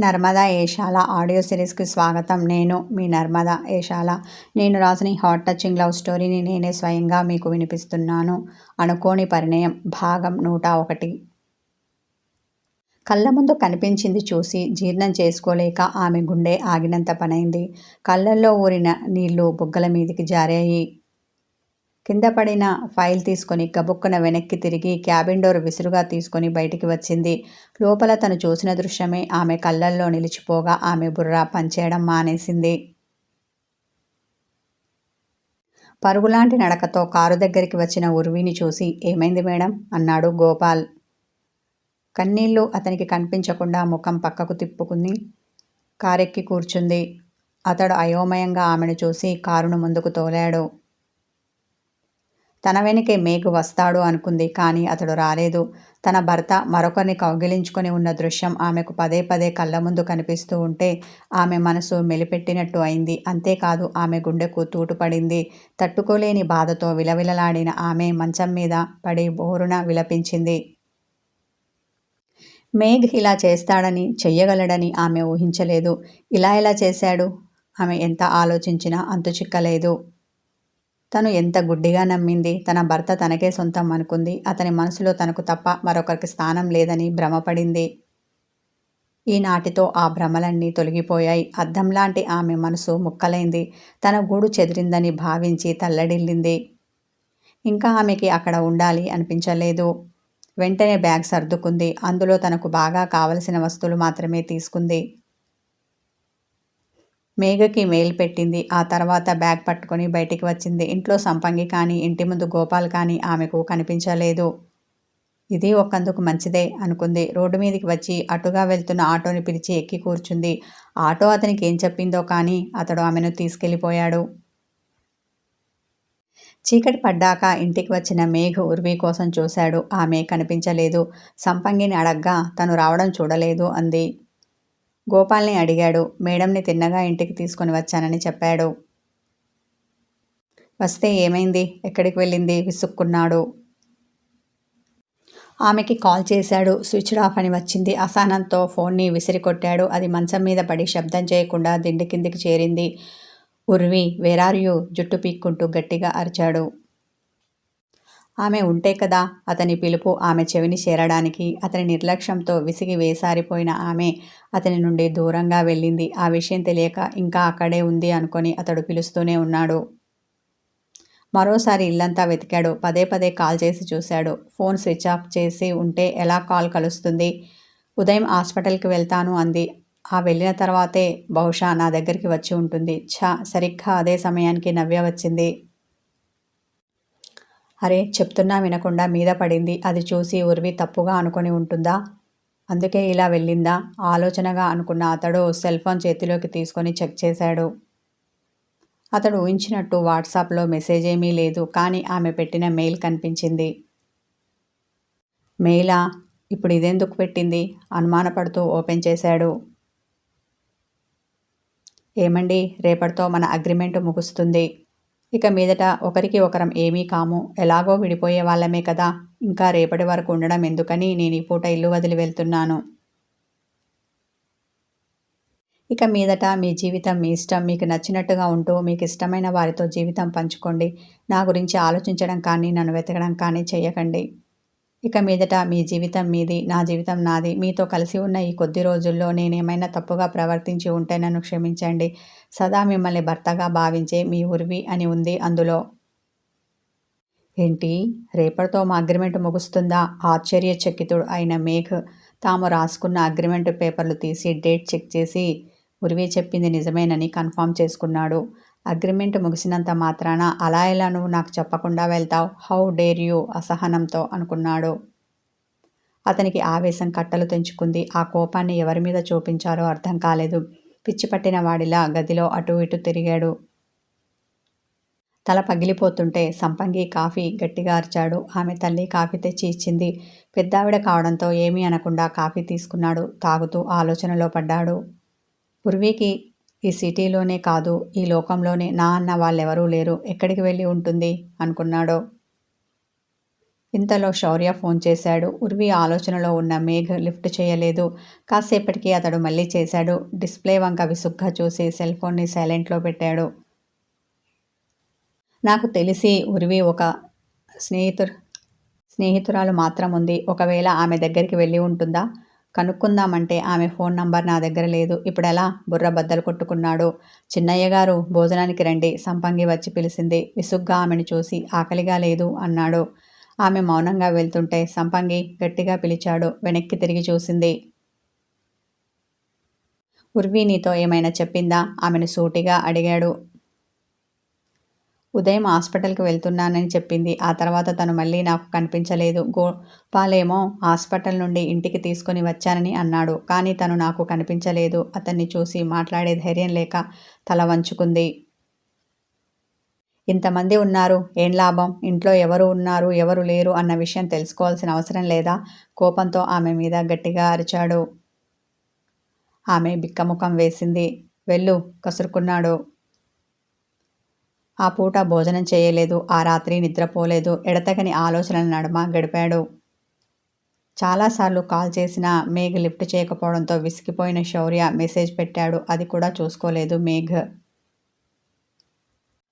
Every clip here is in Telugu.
నర్మదా ఏషాల ఆడియో సిరీస్కి స్వాగతం. నేను మీ నర్మదా ఏషాల. నేను రాసిన ఈ హాట్ టచింగ్ లవ్ స్టోరీని నేనే స్వయంగా మీకు వినిపిస్తున్నాను. అనుకోని పరిణయం. భాగం నూట ఒకటి. కళ్ళ ముందు కనిపించింది చూసి జీర్ణం చేసుకోలేక ఆమె గుండె ఆగినంత పనైంది. కళ్ళల్లో ఊరిన నీళ్ళు బుగ్గల మీదికి జారాయి. కింద పడిన ఫైల్ తీసుకొని గబుక్కున వెనక్కి తిరిగి క్యాబిన్ డోర్ విసురుగా తీసుకొని బయటికి వచ్చింది. లోపల తను చూసిన దృశ్యమే ఆమె కళ్ళల్లో నిలిచిపోగా ఆమె బుర్ర పనిచేయడం మానేసింది. పరుగులాంటి నడకతో కారు దగ్గరికి వచ్చిన ఉర్వీని చూసి ఏమైంది మేడం? అన్నాడు గోపాల్. కన్నీళ్ళు అతనికి కనిపించకుండా ముఖం పక్కకు తిప్పుకుని కారెక్కి కూర్చుంది. అతడు అయోమయంగా ఆమెను చూసి కారును ముందుకు తోలాడు. తన వెనుకే మేకు వస్తాడు అనుకుంది కానీ అతడు రాలేదు. తన భర్త మరొకరిని కౌగిలించుకొని ఉన్న దృశ్యం ఆమెకు పదే పదే కళ్ళ ముందు కనిపిస్తూ ఉంటే ఆమె మనసు మెలిపెట్టినట్టు అయింది. అంతేకాదు ఆమె గుండెకు తూటుపడింది. తట్టుకోలేని బాధతో విలవిలలాడిన ఆమె మంచం మీద పడి బోరున విలపించింది. మేఘ్ ఇలా చేస్తాడని చెయ్యగలడని ఆమె ఊహించలేదు. ఇలా ఎలా చేశాడు? ఆమె ఎంత ఆలోచించినా అంతు చిక్కలేదు. తను ఎంత గుడ్డిగా నమ్మింది? తన భర్త తనకే సొంతం అనుకుంది. అతని మనసులో తనకు తప్ప మరొకరికి స్థానం లేదని భ్రమపడింది. ఈనాటితో ఆ భ్రమలన్నీ తొలగిపోయాయి. అద్దంలాంటి ఆమె మనసు ముక్కలైంది. తన గూడు చెదిరిందని భావించి తల్లడిల్లింది. ఇంకా ఆమెకి అక్కడ ఉండాలి అనిపించలేదు. వెంటనే బ్యాగ్ సర్దుకుంది. అందులో తనకు బాగా కావలసిన వస్తువులు మాత్రమే తీసుకుంది. మేఘకి మెయిల్ పెట్టింది. ఆ తర్వాత బ్యాగ్ పట్టుకొని బయటికి వచ్చింది. ఇంట్లో సంపంగి కానీ ఇంటి ముందు గోపాల్ కానీ ఆమెకు కనిపించలేదు. ఇది ఒకందుకు మంచిదే అనుకుంది. రోడ్డు మీదకి వచ్చి అటుగా వెళ్తున్న ఆటోని పిలిచి ఎక్కి కూర్చుంది. ఆటో అతనికి ఏం చెప్పిందో కానీ అతడు ఆమెను తీసుకెళ్ళిపోయాడు. చీకటి పడ్డాక ఇంటికి వచ్చిన మేఘ ఉర్వి కోసం చూశాడు. ఆమె కనిపించలేదు. సంపంగిని అడగ్గా తను రావడం చూడలేదు అంది. గోపాల్ని అడిగాడు. మేడంని తిన్నగా ఇంటికి తీసుకొని వచ్చానని చెప్పాడు. వస్తే ఏమైంది? ఎక్కడికి వెళ్ళింది? విసుక్కున్నాడు. ఆమెకి కాల్ చేశాడు. స్విచ్ ఆఫ్ అని వచ్చింది. అసహనంతో ఫోన్ని విసిరికొట్టాడు. అది మంచం మీద పడి శబ్దం చేయకుండా దిండి కిందికి చేరింది. ఉర్వి వేరారియు జుట్టు పీక్కుంటూ గట్టిగా అరిచాడు. ఆమె ఉంటే కదా అతని పిలుపు ఆమె చెవిని చేరడానికి అతని నిర్లక్ష్యంతో విసిగి వేసారిపోయిన ఆమె అతని నుండి దూరంగా వెళ్ళింది. ఆ విషయం తెలియక ఇంకా అక్కడే ఉంది అనుకొని అతడు పిలుస్తూనే ఉన్నాడు. మరోసారి ఇల్లంతా వెతికాడు. పదే పదే కాల్ చేసి చూశాడు. ఫోన్ స్విచ్ ఆఫ్ చేసి ఉంటే ఎలా కాల్ కలుస్తుంది? ఉదయం హాస్పిటల్కి వెళ్తాను అంది. ఆ వెళ్ళిన తర్వాతే బహుశా నా దగ్గరికి వచ్చి ఉంటుంది. ఛా! సరిగ్గా అదే సమయానికి నవ్య వచ్చింది. అరే చెప్తున్నా వినకుండా మీద పడింది. అది చూసి ఉర్వి తప్పుగా అనుకొని ఉంటుందా? అందుకే ఇలా వెళ్ళిందా? ఆలోచనగా అనుకున్న అతడు సెల్ ఫోన్ చేతిలోకి తీసుకొని చెక్ చేశాడు. అతడు ఊహించినట్టు వాట్సాప్లో మెసేజ్ ఏమీ లేదు కానీ ఆమె పెట్టిన మెయిల్ కనిపించింది. మెయిలా? ఇప్పుడు ఇదెందుకు పెట్టింది? అనుమానపడుతూ ఓపెన్ చేశాడు. ఏమండి రేపటితో మన అగ్రిమెంట్ ముగుస్తుంది. ఇక మీదట ఒకరికి ఒకరం ఏమీ కాము. ఎలాగో విడిపోయే వాళ్ళమే కదా. ఇంకా రేపటి వరకు ఉండడం ఎందుకని నేను ఈ పూట ఇల్లు వదిలి వెళ్తున్నాను. ఇక మీదట మీ జీవితం మీ ఇష్టం. మీకు నచ్చినట్టుగా ఉంటూ మీకు ఇష్టమైన వారితో జీవితం పంచుకోండి. నా గురించి ఆలోచించడం కానీ నన్ను వెతకడం కానీ చేయకండి. ఇక మీదట మీ జీవితం మీది నా జీవితం నాది మీతో కలిసి ఉన్న ఈ కొద్ది రోజుల్లో నేనేమైనా తప్పుగా ప్రవర్తించి ఉంటే నన్ను క్షమించండి. సదా మిమ్మల్ని భర్తగా భావించే మీ ఉరివి అని ఉంది అందులో. ఏంటి? రేపటితో మా అగ్రిమెంట్ ముగుస్తుందా? ఆశ్చర్యచకితుడు అయిన మేఘ్ తాము రాసుకున్న అగ్రిమెంట్ పేపర్లు తీసి డేట్ చెక్ చేసి ఉరివి చెప్పింది నిజమేనని కన్ఫామ్ చేసుకున్నాడు. అగ్రిమెంట్ ముగిసినంత మాత్రాన అలా ఎలా నువ్వు నాకు చెప్పకుండా వెళ్తావు? How dare you? అసహనంతో అనుకున్నాడు. అతనికి ఆవేశం కట్టలు తెంచుకుంది. ఆ కోపాన్ని ఎవరి మీద చూపించారో అర్థం కాలేదు. పిచ్చి పట్టిన వాడిలా గదిలో అటు ఇటు తిరిగాడు. తల పగిలిపోతుంటే సంపంగి కాఫీ గట్టిగా అరిచాడు. ఆమె తల్లి కాఫీ తెచ్చి ఇచ్చింది. పెద్దావిడ కావడంతో ఏమీ అనకుండా కాఫీ తీసుకున్నాడు. తాగుతూ ఆలోచనలో పడ్డాడు. పూర్వీకి ఈ సిటీలోనే కాదు ఈ లోకంలోనే నా అన్న వాళ్ళెవరూ లేరు. ఎక్కడికి వెళ్ళి ఉంటుంది? అనుకున్నాడో. ఇంతలో శౌర్య ఫోన్ చేశాడు. ఉర్వి ఆలోచనలో ఉన్న మేఘ్ లిఫ్ట్ చేయలేదు. కాసేపటికి అతడు మళ్ళీ చేశాడు. డిస్ప్లే వంక విసుగ్గా చూసి సెల్ ఫోన్ని సైలెంట్లో పెట్టాడు. నాకు తెలిసి ఉర్వి ఒక స్నేహితుడు స్నేహితురాలు మాత్రం ఉంది. ఒకవేళ ఆమె దగ్గరికి వెళ్ళి ఉంటుందా? కనుక్కుందామంటే ఆమె ఫోన్ నంబర్ నా దగ్గర లేదు. ఇప్పుడెలా? బుర్ర బద్దలు కొట్టుకున్నాడు. చిన్నయ్య గారు భోజనానికి రండి. సంపంగి వచ్చి పిలిచింది విసుగ్గా ఆమెను చూసి ఆకలిగా లేదు అన్నాడు. ఆమె మౌనంగా వెళ్తుంటే సంపంగి గట్టిగా పిలిచాడు. వెనక్కి తిరిగి చూసింది. ఉర్వి నీతో ఏమైనా చెప్పిందా? ఆమెను సూటిగా అడిగాడు. ఉదయం హాస్పిటల్కి వెళ్తున్నానని చెప్పింది. ఆ తర్వాత తను మళ్ళీ నాకు కనిపించలేదు. గోపాలేమో హాస్పిటల్ నుండి ఇంటికి తీసుకొని వచ్చానని అన్నాడు. కానీ తను నాకు కనిపించలేదు. అతన్ని చూసి మాట్లాడే ధైర్యం లేక తల వంచుకుంది. ఇంతమంది ఉన్నారు. ఏం లాభం? ఇంట్లో ఎవరు ఉన్నారు? ఎవరు లేరు? అన్న విషయం తెలుసుకోవాల్సిన అవసరం లేదా? కోపంతో ఆమె మీద గట్టిగా అరిచాడు. ఆమె బిక్కముఖం వేసింది. వెళ్ళు కసురుకున్నాడు. ఆ పూట భోజనం చేయలేదు ఆ రాత్రి నిద్రపోలేదు ఎడతగని ఆలోచనల నడుమ గడిపాడు. చాలాసార్లు కాల్ చేసినా మేఘ్ లిఫ్ట్ చేయకపోవడంతో విసిగిపోయిన శౌర్య మెసేజ్ పెట్టాడు. అది కూడా చూసుకోలేదు మేఘ్.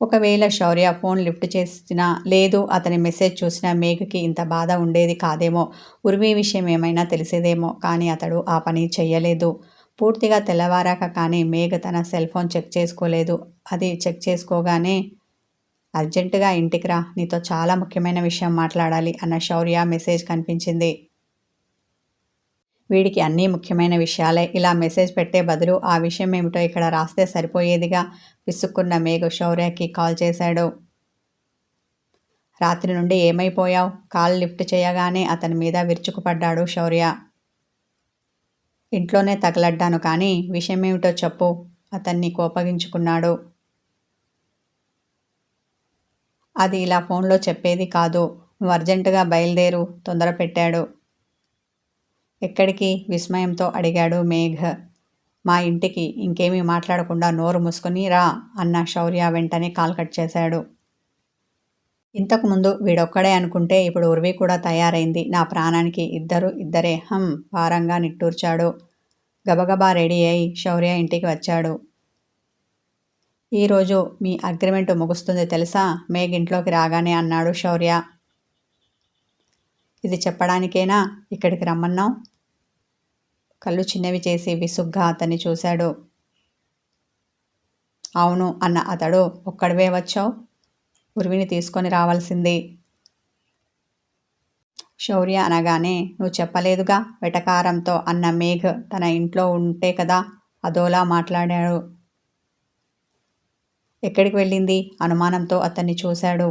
ఒకవేళ శౌర్య ఫోన్ లిఫ్ట్ చేసినా లేదు అతని మెసేజ్ చూసిన మేఘకి ఇంత బాధ ఉండేది కాదేమో ఉర్మి విషయం ఏమైనా తెలిసేదేమో కానీ అతడు ఆ పని చెయ్యలేదు. పూర్తిగా తెల్లవారాక కానీ మేఘ తన సెల్ ఫోన్ చెక్ చేసుకోలేదు. అది చెక్ చేసుకోగానే అర్జెంటుగా ఇంటికి రా నీతో చాలా ముఖ్యమైన విషయం మాట్లాడాలి అన్న శౌర్య మెసేజ్ కనిపించింది. వీడికి అన్నీ ముఖ్యమైన విషయాలే. ఇలా మెసేజ్ పెట్టే బదులు ఆ విషయం ఏమిటో ఇక్కడ రాస్తే సరిపోయేదిగా విసుక్కున్న మేఘ శౌర్యకి కాల్ చేశాడు. రాత్రి నుండి ఏమైపోయావు? కాల్ లిఫ్ట్ చేయగానే అతని మీద విరుచుకుపడ్డాడు శౌర్య. ఇంట్లోనే తగలడ్డాను కానీ విషయం ఏమిటో చెప్పు. అతన్ని కోపగించుకున్నాడు. అది ఇలా ఫోన్లో చెప్పేది కాదు. నువ్వు అర్జెంటుగా బయలుదేరు తొందర పెట్టాడు. ఎక్కడికి? విస్మయంతో అడిగాడు మేఘ్. మా ఇంటికి ఇంకేమీ మాట్లాడకుండా నోరు మూసుకుని రా అన్న శౌర్య వెంటనే కాల్ కట్ చేశాడు. ఇంతకుముందు వీడొక్కడే అనుకుంటే ఇప్పుడు ఉర్వి కూడా తయారైంది. నా ప్రాణానికి ఇద్దరు ఇద్దరే. హం భారంగా నిట్టూర్చాడు. గబగబా రెడీ అయి శౌర్య ఇంటికి వచ్చాడు. ఈరోజు మీ అగ్రిమెంట్ ముగుస్తుంది తెలుసా? మేఘ్ ఇంట్లోకి రాగానే అన్నాడు శౌర్య. ఇది చెప్పడానికేనా? ఇక్కడికి రమ్మన్నాం కళ్ళు చిన్నవి చేసి విసుగ్గా అతన్ని చూశాడు. అవును అన్న అతడు ఒక్కడివే వచ్చావు? ఉరివిని తీసుకొని రావాల్సింది. శౌర్య అనగానే నువ్వు చెప్పలేదుగా వెటకారంతో అన్న మేఘ్ తన ఇంట్లో ఉంటే కదా అదోలా మాట్లాడాడు. ఎక్కడికి వెళ్ళింది? అనుమానంతో అతన్ని చూశాడు.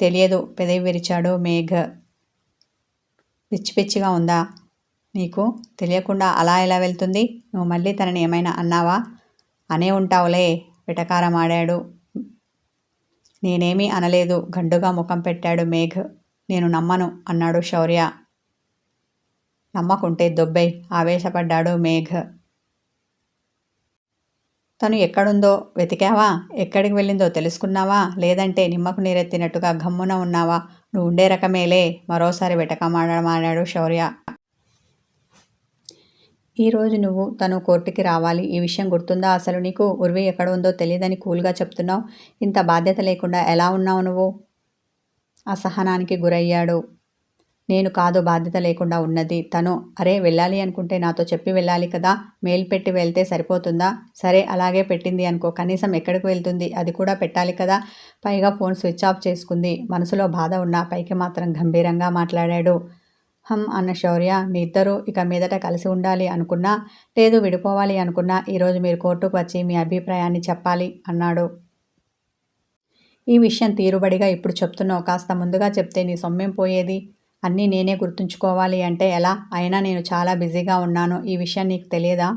తెలియదు పెదవి విరిచాడు మేఘ్. పిచ్చి పిచ్చిగా ఉందా? నీకు తెలియకుండా అలా ఎలా వెళ్తుంది? నువ్వు మళ్ళీ తనని ఏమైనా అన్నావా? అనే ఉంటావులే వెటకారం ఆడాడు. నేనేమీ అనలేదు. గండుగా ముఖం పెట్టాడు మేఘ్. నేను నమ్మను అన్నాడు శౌర్య. నమ్మకుంటే దొబ్బై ఆవేశపడ్డాడు మేఘ్. తను ఎక్కడుందో వెతికావా? ఎక్కడికి వెళ్ళిందో తెలుసుకున్నావా? లేదంటే నిమ్మకు నీరెత్తినట్టుగా గమ్మున ఉన్నావా? నువ్వు ఉండే రకమేలే. మరోసారి వెటకమాడమాడాడు శౌర్య. ఈరోజు నువ్వు తను కోర్టుకి రావాలి. ఈ విషయం గుర్తుందా? అసలు నీకు ఉర్వి ఎక్కడ ఉందో తెలియదని కూల్గా చెప్తున్నావు. ఇంత బాధ్యత లేకుండా ఎలా ఉన్నావు నువ్వు? అసహనానికి గురయ్యాడు. నేను కాదు బాధ్యత లేకుండా ఉన్నది. తను అరే వెళ్ళాలి అనుకుంటే నాతో చెప్పి వెళ్ళాలి కదా? మెయిల్ పెట్టి వెళ్తే సరిపోతుందా? సరే అలాగే పెట్టింది అనుకో. కనీసం ఎక్కడికి వెళ్తుంది? అది కూడా పెట్టాలి కదా? పైగా ఫోన్ స్విచ్ ఆఫ్ చేసుకుంది. మనసులో బాధ ఉన్నా పైకి మాత్రం గంభీరంగా మాట్లాడాడు. హమ్ అన్న శౌర్య మీ ఇద్దరూ ఇక మీదట కలిసి ఉండాలి అనుకున్నా లేదు విడిపోవాలి అనుకున్నా ఈరోజు మీరు కోర్టుకు వచ్చి మీ అభిప్రాయాన్ని చెప్పాలి అన్నాడు. ఈ విషయం తీరుబడిగా ఇప్పుడు చెప్తున్నావు. కాస్త ముందుగా చెప్తే నీ సొమ్మేం పోయేది? అన్నీ నేనే గుర్తుంచుకోవాలి అంటే ఎలా? అయినా నేను చాలా బిజీగా ఉన్నాను. ఈ విషయం నీకు తెలియదా?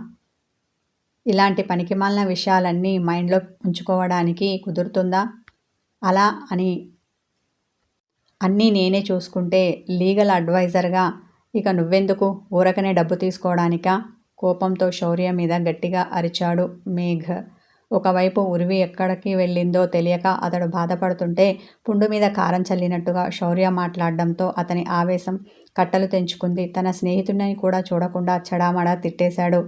ఇలాంటి పనికిమాలిన విషయాలన్నీ మైండ్లో ఉంచుకోవడానికి కుదురుతుందా? అలా అని అన్నీ నేనే చూసుకుంటే లీగల్ అడ్వైజర్గా ఇక నువ్వెందుకు ఊరకనే డబ్బు తీసుకోవడానికా? కోపంతో శౌర్య మీద గట్టిగా అరిచాడు మేఘ్. ఒకవైపు ఉరివి ఎక్కడికి వెళ్ళిందో తెలియక అతడు బాధపడుతుంటే పుండు మీద కారం చల్లినట్టుగా శౌర్య మాట్లాడడంతో అతని ఆవేశం కట్టలు తెంచుకుంది. తన స్నేహితుడిని కూడా చూడకుండా చడామడా తిట్టేశాడు.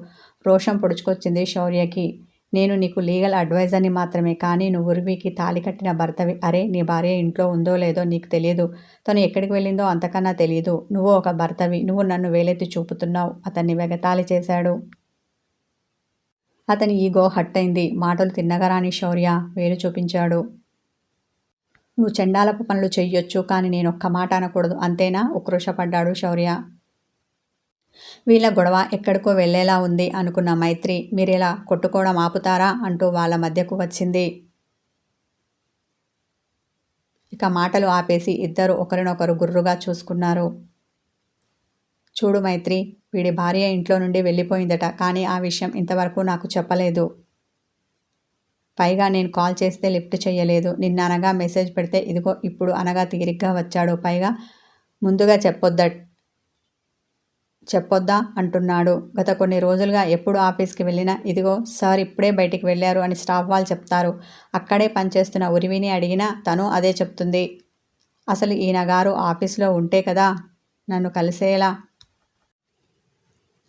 రోషం పొడుచుకొచ్చింది శౌర్యకి. నేను నీకు లీగల్ అడ్వైజర్ని మాత్రమే కానీ నువ్వు ఉరివికి తాలి కట్టిన భర్తవి. అరే నీ భార్య ఇంట్లో ఉందో లేదో నీకు తెలియదు తను ఎక్కడికి వెళ్ళిందో అంతకన్నా తెలియదు నువ్వు ఒక భర్తవి. నువ్వు నన్ను వేలెత్తి చూపుతున్నావు. అతన్ని వెగతాళి చేశాడు. అతని ఈగో హట్టయింది మాటలు తిన్నగరాని శౌర్య వేలు చూపించాడు. నువ్వు చెండాలపు పనులు చెయ్యొచ్చు కానీ నేను ఒక్క మాట అనకూడదు. అంతేనా? ఉక్రోషపడ్డాడు శౌర్య. వీళ్ళ గొడవ ఎక్కడికో వెళ్ళేలా ఉంది అనుకున్న మైత్రి మీరిలా కొట్టుకోవడం ఆపుతారా అంటూ వాళ్ళ మధ్యకు వచ్చింది. ఇక మాటలు ఆపేసి ఇద్దరు ఒకరినొకరు గుర్రుగా చూసుకున్నారు. చూడు మైత్రి వీడి భార్య ఇంట్లో నుండి వెళ్ళిపోయిందట కానీ ఆ విషయం ఇంతవరకు నాకు చెప్పలేదు. పైగా నేను కాల్ చేస్తే లిఫ్ట్ చేయలేదు నిన్న అనగా మెసేజ్ పెడితే ఇదిగో ఇప్పుడు అనగా తీరిగ్గా వచ్చాడు. పైగా ముందుగా చెప్పొద్ద చెప్పొద్దా అంటున్నాడు. గత కొన్ని రోజులుగా ఎప్పుడు ఆఫీస్కి వెళ్ళినా ఇదిగో సార్ ఇప్పుడే బయటికి వెళ్ళారు అని స్టాఫ్ వాళ్ళు చెప్తారు. అక్కడే పనిచేస్తున్న ఉరివిని అడిగినా తను అదే చెప్తుంది. అసలు ఈయన గారు ఆఫీస్లో ఉంటే కదా నన్ను కలిసేలా?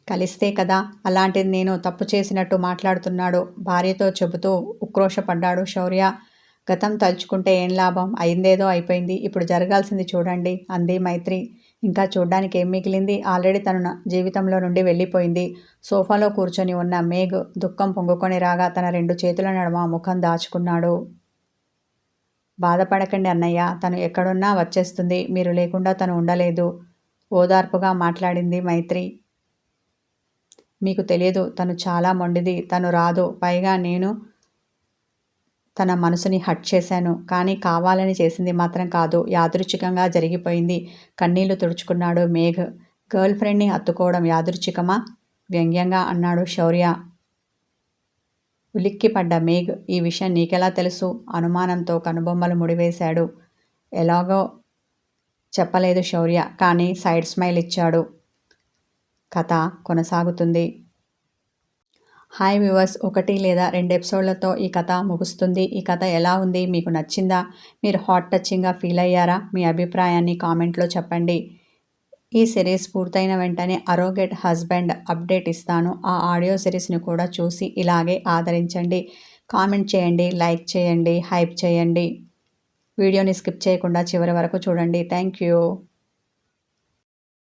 కలిస్తే కదా? అలాంటిది నేను తప్పు చేసినట్టు మాట్లాడుతున్నాడు. భార్యతో చెబుతూ ఉక్రోషపడ్డాడు శౌర్య. గతం తలుచుకుంటే ఏం లాభం? అయిందేదో అయిపోయింది. ఇప్పుడు జరగాల్సింది చూడండి అంది మైత్రి. ఇంకా చూడ్డానికి ఏం మిగిలింది? ఆల్రెడీ తన జీవితంలో నుండి వెళ్ళిపోయింది. సోఫాలో కూర్చొని ఉన్న మేఘ్ దుఃఖం పొంగుకొని రాగా తన రెండు చేతుల నడుమ ముఖం దాచుకున్నాడు. బాధపడకండి అన్నయ్య తను ఎక్కడున్నా వచ్చేస్తుంది. మీరు లేకుండా తను ఉండలేదు. ఓదార్పుగా మాట్లాడింది మైత్రి. మీకు తెలియదు తను చాలా మొండిది. తను రాదు. పైగా నేను తన మనసుని హట్ చేశాను. కానీ కావాలని చేసింది మాత్రం కాదు. యాదృచ్ఛికంగా జరిగిపోయింది. కన్నీళ్ళు తుడుచుకున్నాడు మేఘ్. గర్ల్ ఫ్రెండ్ని హత్తుకోవడం యాదృచ్ఛికమా? వ్యంగ్యంగా అన్నాడు శౌర్య. ఉలిక్కిపడ్డ మేఘ్ ఈ విషయం నీకెలా తెలుసు? అనుమానంతో కనుబొమ్మలు ముడివేశాడు. ఎలాగో చెప్పలేదు శౌర్య కానీ సైడ్ స్మైల్ ఇచ్చాడు. కథ కొనసాగుతుంది. హాయ్ వ్యూవర్స్ ఒకటి లేదా రెండు ఎపిసోడ్లతో ఈ కథ ముగుస్తుంది. ఈ కథ ఎలా ఉంది? మీకు నచ్చిందా? మీరు హాట్ టచింగ్గా ఫీల్ అయ్యారా? మీ అభిప్రాయాన్ని కామెంట్లో చెప్పండి. ఈ సిరీస్ పూర్తయిన వెంటనే అరోగెట్ హస్బెండ్ అప్డేట్ ఇస్తాను. ఆ ఆడియో సిరీస్ని కూడా చూసి ఇలాగే ఆదరించండి. కామెంట్ చేయండి లైక్ చేయండి హైప్ చేయండి. వీడియోని స్కిప్ చేయకుండా చివరి వరకు చూడండి. Thank you.